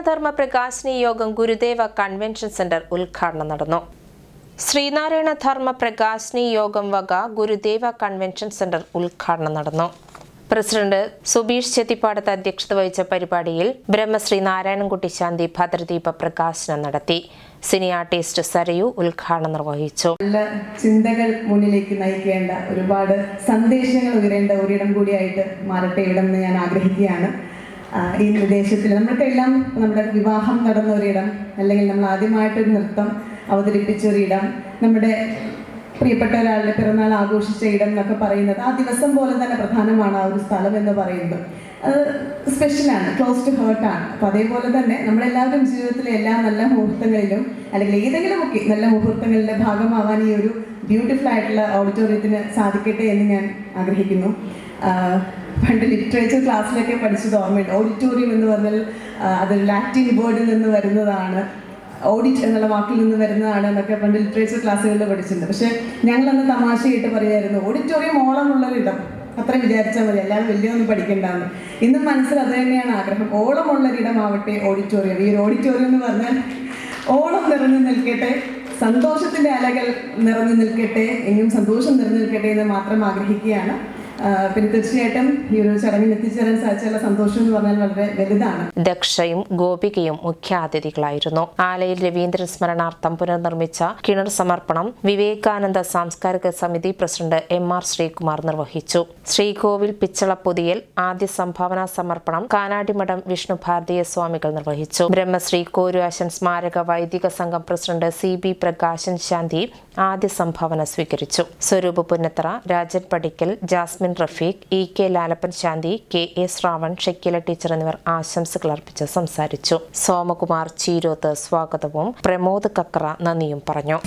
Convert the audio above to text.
ശ്രീനാരായണ ധർമ്മ പ്രകാശിനി യോഗം Gurudeva convention centre ഉദ്ഘാടനം നടന്നു. ശ്രീനാരായണ ധർമ്മ പ്രകാശിനി യോഗം വക ഗുരുദേവ കൺവെൻഷൻ സെന്റർ ഉദ്ഘാടനം നടന്നു. പ്രസിഡന്റ് സുബീഷ് ചെത്തിപ്പാടത്ത് അധ്യക്ഷത വഹിച്ച പരിപാടിയിൽ ബ്രഹ്മശ്രീ നാരായണൻകുട്ടി ശാന്തി ഭദ്രദീപ പ്രകാശനം നടത്തി. സിനി ആർട്ടിസ്റ്റ് സരയു ഉദ്ഘാടനം നിർവഹിച്ചു. നല്ല ചിന്തകൾ മുന്നിലേക്ക് നയിക്കേണ്ട ഒരുപാട് സന്ദേശങ്ങൾ ഉയരേണ്ട ഒരിടം കൂടിയായിട്ട് മാറട്ടെ ഇവിടം ഞാൻ ആഗ്രഹിക്കുകയാണ്. ഈ പ്രദേശത്തിൽ നമ്മൾക്കെല്ലാം നമ്മുടെ വിവാഹം നടന്ന ഒരിടം അല്ലെങ്കിൽ നമ്മൾ ആദ്യമായിട്ടൊരു നൃത്തം അവതരിപ്പിച്ച ഒരിടം നമ്മുടെ പ്രിയപ്പെട്ട ഒരാളുടെ പിറന്നാൾ ആഘോഷിച്ച ഇടം എന്നൊക്കെ പറയുന്നത് ആ ദിവസം പോലെ തന്നെ പ്രധാനമാണ് ആ ഒരു സ്ഥലം എന്ന് പറയുന്നത്. അത് സ്പെഷ്യലാണ് ക്ലോസ് ടു ഹേർട്ടാണ് അപ്പം അതേപോലെ തന്നെ നമ്മളെല്ലാവരും ജീവിതത്തിലെ എല്ലാ നല്ല മുഹൂർത്തങ്ങളിലും അല്ലെങ്കിൽ ഏതെങ്കിലും ഒക്കെ നല്ല മുഹൂർത്തങ്ങളിലെ ഭാഗമാവാൻ ഈ ഒരു ബ്യൂട്ടിഫുൾ ആയിട്ടുള്ള ഓഡിറ്റോറിയത്തിന് സാധിക്കട്ടെ എന്ന് ഞാൻ ആഗ്രഹിക്കുന്നു. പണ്ട് ലിറ്ററേച്ചർ ക്ലാസ്സിലൊക്കെ പഠിച്ചത് ഓർമ്മയുണ്ട്. ഓഡിറ്റോറിയം എന്ന് പറഞ്ഞാൽ അതൊരു ലാറ്റിൻ വേർഡിൽ നിന്ന് വരുന്നതാണ്. ഓഡിറ്റ് എന്നുള്ള വാക്കിൽ നിന്ന് വരുന്നതാണ് എന്നൊക്കെ പണ്ട് ലിറ്ററേച്ചർ ക്ലാസ്സുകളിൽ പഠിച്ചിട്ടുണ്ട്. പക്ഷെ പക്ഷേ ഞങ്ങളന്ന് തമാശയായിട്ട് പറയുമായിരുന്നു ഓഡിറ്റോറിയം ഓളമുള്ളൊരിടം അത്ര വിചാരിച്ചാൽ മതി. അല്ലാതെ വലിയൊന്നും പഠിക്കേണ്ടാന്ന്. ഇന്ന് മനസ്സിൽ അത് തന്നെയാണ് ആഗ്രഹം. ഓളമുള്ളൊരിടമാവട്ടെ ഓഡിറ്റോറിയം ഈ ഒരു ഓഡിറ്റോറിയം എന്ന് പറഞ്ഞാൽ ഓളം നിറഞ്ഞു നിൽക്കട്ടെ സന്തോഷത്തിന്റെ അലകൾ നിറഞ്ഞു നിൽക്കട്ടെ എങ്ങും സന്തോഷം നിറഞ്ഞു നിൽക്കട്ടെ എന്ന് മാത്രം ആഗ്രഹിക്കുകയാണ്. സന്തോഷം എന്ന് പറഞ്ഞാൽ വളരെ വലുതാണ്. ദക്ഷയും ഗോപികയും മുഖ്യാതിഥികളായിരുന്നു. ആലയിൽ രവീന്ദ്രൻ സ്മരണാർത്ഥം പുനർനിർമ്മിച്ച കിണർ സമർപ്പണം വിവേകാനന്ദ സാംസ്കാരിക സമിതി പ്രസിഡന്റ് എം ആർ ശ്രീകുമാർ നിർവഹിച്ചു. ശ്രീകോവിൽ പിച്ചളപ്പൊതിയൽ ആദ്യ സംഭാവന സമർപ്പണം കാനാടിമഠം വിഷ്ണു ഭാരതീയ സ്വാമികൾ നിർവഹിച്ചു. ബ്രഹ്മശ്രീ കോരുവാശൻ സ്മാരക വൈദിക സംഘം president C B Prakashan Shanti ആദ്യ സംഭാവന സ്വീകരിച്ചു. Swaroop Punnathara Rajan Padikkal Jasmine Rafeeq E K Lalappan Shanti K A Shravan Shakeela teacher എന്നിവർ ആശംസകൾ അർപ്പിച്ച് സംസാരിച്ചു സോമകുമാർ ചീരോത്ത് സ്വാഗതവും പ്രമോദ് കക്ര നന്ദിയും പറഞ്ഞു.